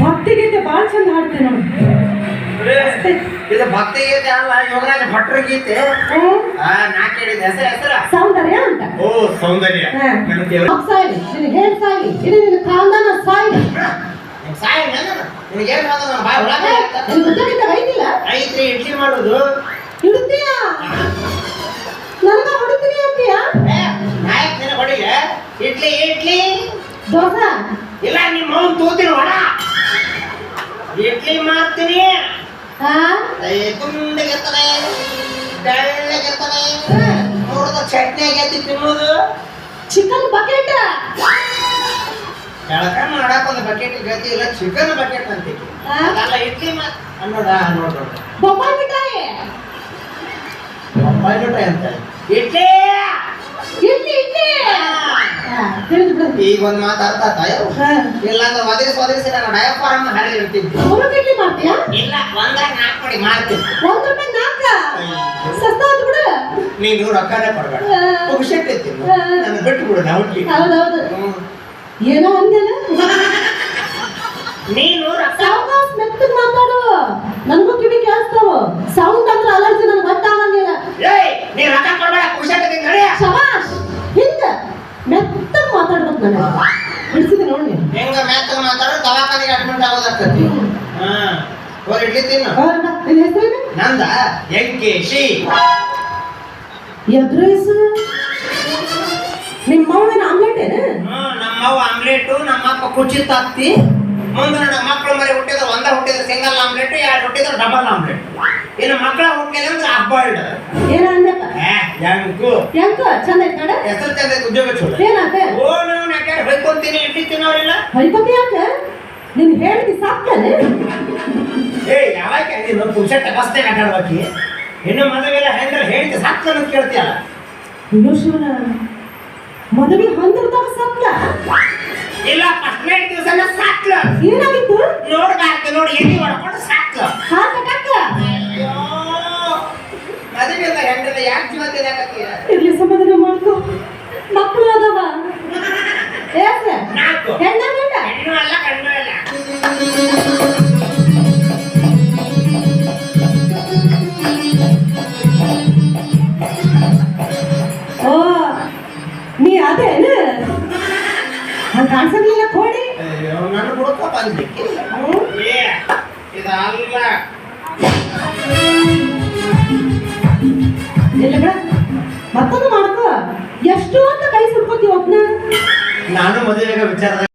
ಭಕ್ತಿ ಗೀತೆ ಭಾಳ ಚಂದ ಹಾಡ್ತೇವೆ ನೋಡಿ. ಇದು ಭಕ್ತಿ ಗೀತೆ ಅಲ್ಲ ಯೋಗರಾಜ ಭಟ್ರ ಗೀತೆ? ನಾ ಕೇಳಿದ ಹೆಸರು ಹೆಸರ? ಸೌಂದರ್ಯ ಅಂತ. ಓ ಸೌಂದರ್ಯ. ಸಾಯಿ ನಿನಗೆ ಹೇಳಿ ಸಾಯ್ಲಿ ಇದು ನಿನ್ನ ಖಾನ್ದಾನ ಸಾಯಿ. ಸಾಯಿ ನಿನಗೆ ಏನ್ ಮಾಡೋದು ನನ್ನ ಬಾಯ್ ಒಳಗೆ ನಿನ್ ಬುದ್ಧಿಗಿಂತ ಐತಿಲ್ಲ. ಐತ್ರಿ ಇಡ್ಲಿ ಮಾಡೋದು. ಹಿಡ್ತೀಯ ಇಲ್ಲ ನಿಮ್ಮ ಅವ್ನ್ ತೂತಿನ ಒಣ ಇಡ್ಲಿ ಮಾಡ್ತೀನಿ. ಗುಂಡಗಿರ್ತದೆ ತೆಳ್ಳಗಿರ್ತದೆ ನೋಡಿದ ಚಟ್ನಿ ಆಗೈತಿ ತಿನ್ನೋದು. ಚಿಕನ್ ಬಕೆಟ್ ಎಳಕ ಮಾಡಕ್ ಒಂದು ಬಕೆಟ್ ಗತಿ ಇಲ್ಲ ಚಿಕನ್ ಬಕೆಟ್ ಅಂತೀವಿ? ಅಲ್ಲ ಇಡ್ಲಿ ಅನ್ನೋಡ ನೋಡ್ ಬೊಂಬಾಯಿ ಮಿಠಾಯಿ? ಬೊಂಬಾಯಿ ಮಿಠಾಯಿ ಅಂತ. ಇಡ್ಲಿ! ಇಡ್ಲಿ ಇಡ್ಲಿ? ತಿಳಿದು ಬಿಡು ಈಗ ಒಂದ್ ಮಾತು ಅರ್ಥ ಆತ ಹಾ. ಇಲ್ಲ ಅಂದ್ರೆ ಒದಗಿಸಿ ಒದಗಿಸಿ ನಾನು ಡಯಫಾರ್ಮ್ ಹರಿದು ಇರ್ತಿದ್ದೆ ಮೂರು ಇಡ್ಲಿ ಮಾಡ್ತೀಯಾ? ಇಲ್ಲ ಒಂದಾಗ ನಾಲ್ಕು ಮಾಡಿ ಮಾಡ್ತೀನಿ. ಒಂದ್ ರೂಪಾಯಿ ನಾಲ್ಕ? ಸಸ್ತ ಆಯ್ತು ಬಿಡು. ನೀನು ರೊಕ್ಕನೇ ಕೊಡ್ಬೇಡ. ಆ. ನಾನು ಬಿಟ್ಟು ಬಿಡು ನಾವು ಹೌದೌದು. ಏನೋ ನೀನು ರೊಕ್ಕ ಸಾವಕಾಶ ಮೆತ್ತಗ್ ಮಾತಾಡು. ನನಗೂ ಕಿವಿ ಕೇಳಿಸ್ತಾವ. ಸೌಂಡ್ ಅಂದ್ರೆ ಅಲರ್ಜಿ ನನಗೆ ಮಾತಾಡ್ಬೇಕು ನನಗೆ ಬಿಡಿಸಿದೆ ನೋಡಿ ನೀನು. ಹೆಂಗ ಮ್ಯಾತ್ಗ ಮಾತಾಡೋ ದವಾಖಾನೆಗೆ ಅಡ್ಮಿಟ್ ಆಗೋದಾಗ್ತೈತಿ. ಹಾ. ಇಡ್ಲಿ ತಿನ್ನು. ಹೆಸರೇನು ನಂದ ಎದುರೇಸು ನಿಮ್ಮ ಮಾವನ ಆಮ್ಲೆಟ್ ಏನು? ನಮ್ಮ ಅವ್ವ ಆಮ್ಲೆಟು ನಮ್ಮ ಅಪ್ಪ ಕುಚ್ಚಿ ತತ್ತಿ. ಮುಂದೆ ನನ್ನ ಮಕ್ಕಳು ಮರಿ ಹುಟ್ಟಿದ್ರೆ ಒಂದ ಹುಟ್ಟಿದ್ರೆ ಸಿಂಗಲ್ ಆಮ್ಲೆಟ್ ಎರಡು ಹುಟ್ಟಿದ್ರೆ ಡಬಲ್ ಆಮ್ಲೆಟ್ ಇನ್ನು ಮಕ್ಕಳ ಹುಟ್ಟಿಲ್ಲ ಅಂದ್ರೆ ಹಾಫ್ ಬಾಯ್ಲ್ಡ್ ಹೆಂಗು? ಹೆಂಗ? ಚಂದ ಐತ್ ನೋಡ. ಹೆಸರು ಚಂದ ಐತೆ, ಉದ್ಯೋಗ ಚಲೋ ಏನಾತ ಓ ನಾನು ಯಾಕೆ ಹೊಯ್ಕೊಂತೀನಿ ಇಡ್ಲಿ ತಿನ್ನೋರಿಲ್ಲ? ಹೊಯ್ಕೋತಿ ಯಾಕ? ನೀನ್ ಹೇಳಿದಿ ಸಾಕಲ್ಲ ಏ ಯಾವಾಗ ನೀನು ಪುರುಷ ಬಸ್ತೆ ಆಟಾಡ್ಬೇಕಿ ಇನ್ನು ಮದುವೆಲ್ಲ ಹೆಂಗ್ರ ಹೇಳಿದ ಸಾಕು ಅಂತ ಕೇಳ್ತೀಯಲ್ಲ? ಅಯ್ಯೋ ಶಿವನ ಮದುವೆ ಹಂದ್ರದಾಗ ಸತ್ತ ಇಲ್ಲ ಫಸ್ಟ್ ನೈಟ್ ದಿವಸನ ಸಾಕ್ಲ. ಏನಾಗಿತ್ತು? ನೋಡ್ಬಾರ್ದು ನೋಡಿ ಎಲ್ಲಿ ಹೊಡ್ಕೊಂಡು ಸಾಕ್ಲ. ಮಕ್ಕಳು ಅದಾವ ಏಸ ನಾಲ್ಕು. ಹೆಣ್ಣ ಗಂಡ ಹೆಣ್ಣು ಅಲ್ಲ ಓ ನೀ ಅದೇನು ಹಂಗ ಕಾಣಿಸಲಿಲ್ಲ ಕೋಡಿ ನನ್ನ ಹುಡುಕ? ಏ ಇದಲ್ಲ. ಇಲ್ಲ ಬಿಡ. ಮತ್ತೊಂದು ಮಾಡ್ಕೋ ಎಷ್ಟು ಅಂತ ಕೈ ಸುಟ್ಕೋತೀವಿ ಒಬ್ನ ನಾನು ಮದುವೆಗೆ ವಿಚಾರ